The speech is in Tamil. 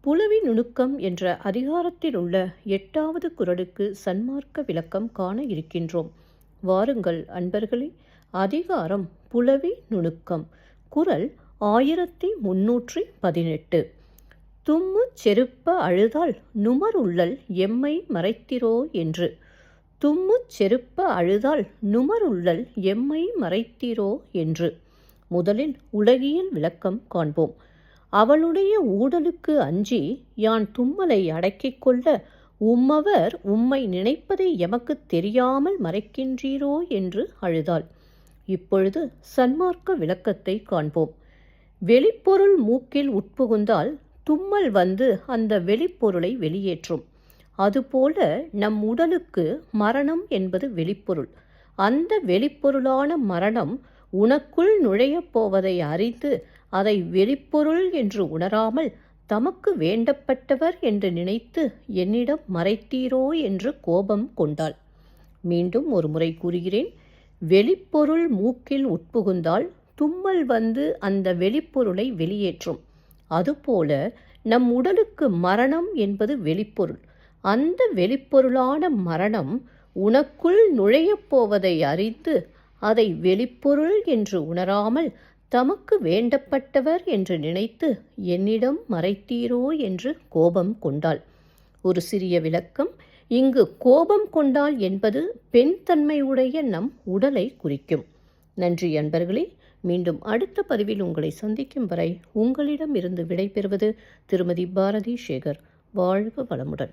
புலவி நுணுக்கம் என்ற அதிகாரத்தில் உள்ள எட்டாவது குரலுக்கு சன்மார்க்க விளக்கம் காண இருக்கின்றோம். வாருங்கள் அன்பர்களே அதிகாரம் புலவி நுணுக்கம். குரல் ஆயிரத்தி முன்னூற்றி பதினெட்டு. தும்மு செருப்ப அழுதால் நுமருள்ளல் எம்மை மறைத்திரோ என்று. தும்மு செருப்ப அழுதால் நுமருள்ளல் எம்மை மறைத்திரோ என்று. முதலில் உலகியல் விளக்கம் காண்போம். அவளுடைய ஊடலுக்கு அஞ்சி யான் தும்மலை அடக்கிக் கொள்ள உம்மவர் உம்மை நினைப்பதை எமக்குத் தெரியாமல் மறைக்கின்றீரோ என்று அழுதாள். இப்பொழுது சன்மார்க்க விளக்கத்தை காண்போம். வெளிப்பொருள் மூக்கில் உட்புகுந்தால் தும்மல் வந்து அந்த வெளிப்பொருளை வெளியேற்றும். அதுபோல நம் உடலுக்கு மரணம் என்பது வெளிப்பொருள். அந்த வெளிப்பொருளான மரணம் உனக்குள் நுழையப் போவதை அறிந்து அதை வெளிப்பொருள் என்று உணராமல் தமக்கு வேண்டப்பட்டவர் என்று நினைத்து என்னிடம் மறைத்தீரோ என்று கோபம் கொண்டாள். மீண்டும் ஒரு முறை கூறுகிறேன் வெளிப்பொருள் மூக்கில் உட்புகுந்தால் தும்மல் வந்து அந்த வெளிப்பொருளை வெளியேற்றும். அதுபோல நம் உடலுக்கு மரணம் என்பது வெளிப்பொருள். அந்த வெளிப்பொருளான மரணம் உனக்குள் நுழையப் போவதை அறிந்து அதை வெளிப்பொருள் என்று உணராமல் தமக்கு வேண்டப்பட்டவர் என்று நினைத்து என்னிடம் மறைத்தீரோ என்று கோபம் கொண்டாள். ஒரு சிறிய விளக்கம் இங்கு கோபம் கொண்டாள் என்பது பெண் தன்மையுடைய நம் உடலை குறிக்கும். நன்றி அன்பர்களே மீண்டும் அடுத்த பதிவில் உங்களை சந்திக்கும் வரை உங்களிடம் இருந்து விடைபெறுவது திருமதி பாரதி சேகர். வாழ்க வளமுடன்.